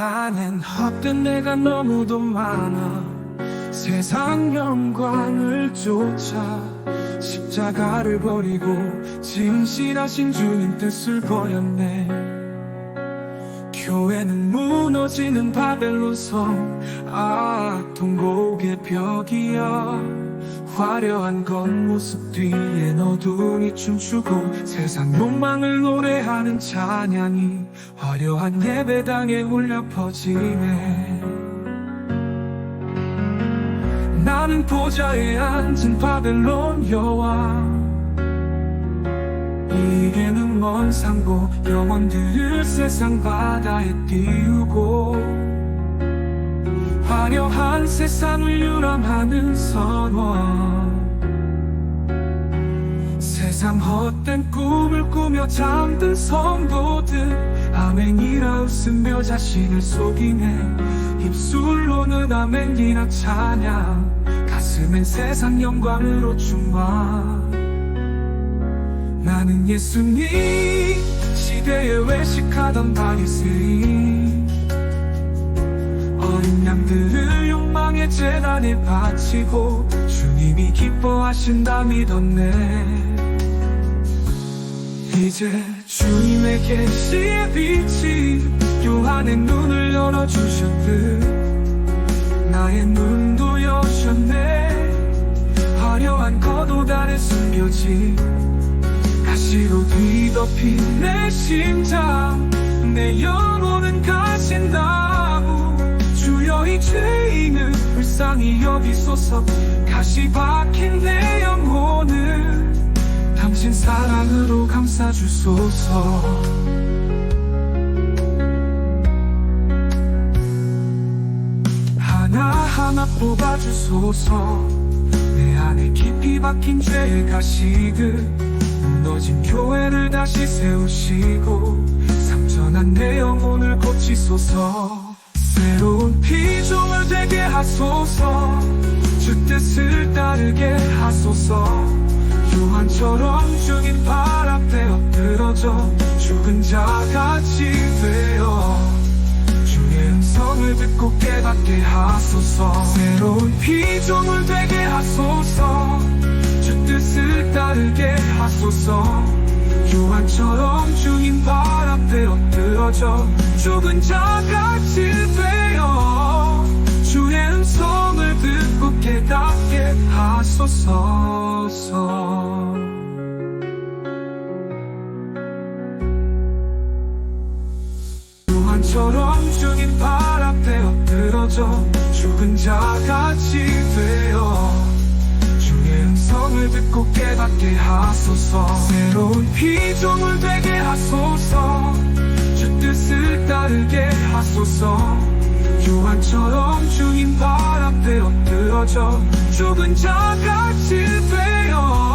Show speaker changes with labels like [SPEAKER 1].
[SPEAKER 1] 안엔 헛된 내가 너무도 많아. 세상 영광을 쫓아 십자가를 버리고 진실하신 주님 뜻을 버렸네 교회는 무너지는 바벨론 성 아 통곡의 벽이야 화려한 겉모습 뒤에 어둠이 춤추고 세상 욕망을 노래하는 찬양이 화려한 예배당에 울려 퍼지네. 나는 보좌에 앉은 바벨론 여왕 이게는 먼 상고 영혼들을 세상 바다에 띄우고 화려한 세상을 유람하는 선원 세상 헛된 꿈을 꾸며 잠든 성도들 아멘이라 웃으며 자신을 속이네. 입술로는 아멘이라 찬양 가슴엔 세상 영광으로 충만 나는 예수님 시대에 외식하던 바리새인. 어린 양들을 욕망의 재단에 바치고 주님이 기뻐하신다 믿었네. 이제 주님의 계시의 빛이 요한의 눈을 열어주셨듯 나의 눈도 여셨네. 화려한 겉옷 아래 숨겨진 가시로 뒤덮인 내 심장. 내 영혼은 가신다고. 주여 이 죄인을 불쌍히 여기소서. 가시 박힌 내 영혼을 당신 사랑으로 감싸주소서. 하나하나 뽑아주소서. 내 안에 깊이 박힌 죄의 가시들 무너진 교회를 다시 세우시고 상처난 내 영혼을 고치소서 새로운 피조물 되게 하소서. 주 뜻을 따르게 하소서. 요한처럼 죽인 바람에 엎드러져 죽은 자같이 되어 주의 음성을 듣고 깨닫게 하소서. 새로운 피조물 되게 하소서 주 뜻을 따르게 하소서. 요한처럼 주인 바람에 엎드러져 죽은 자같이 되어 주의 음성을 듣고 깨닫게 하소서. 요한처럼 주인 발 앞에 엎드러져 죽은 자같이 듣고 깨닫게 하소서. 새로운 피조물 되게 하소서. 주 뜻을 따르게 하소서. 요한처럼 주인 발 앞에 엎드러져. 죽은 자같이 되어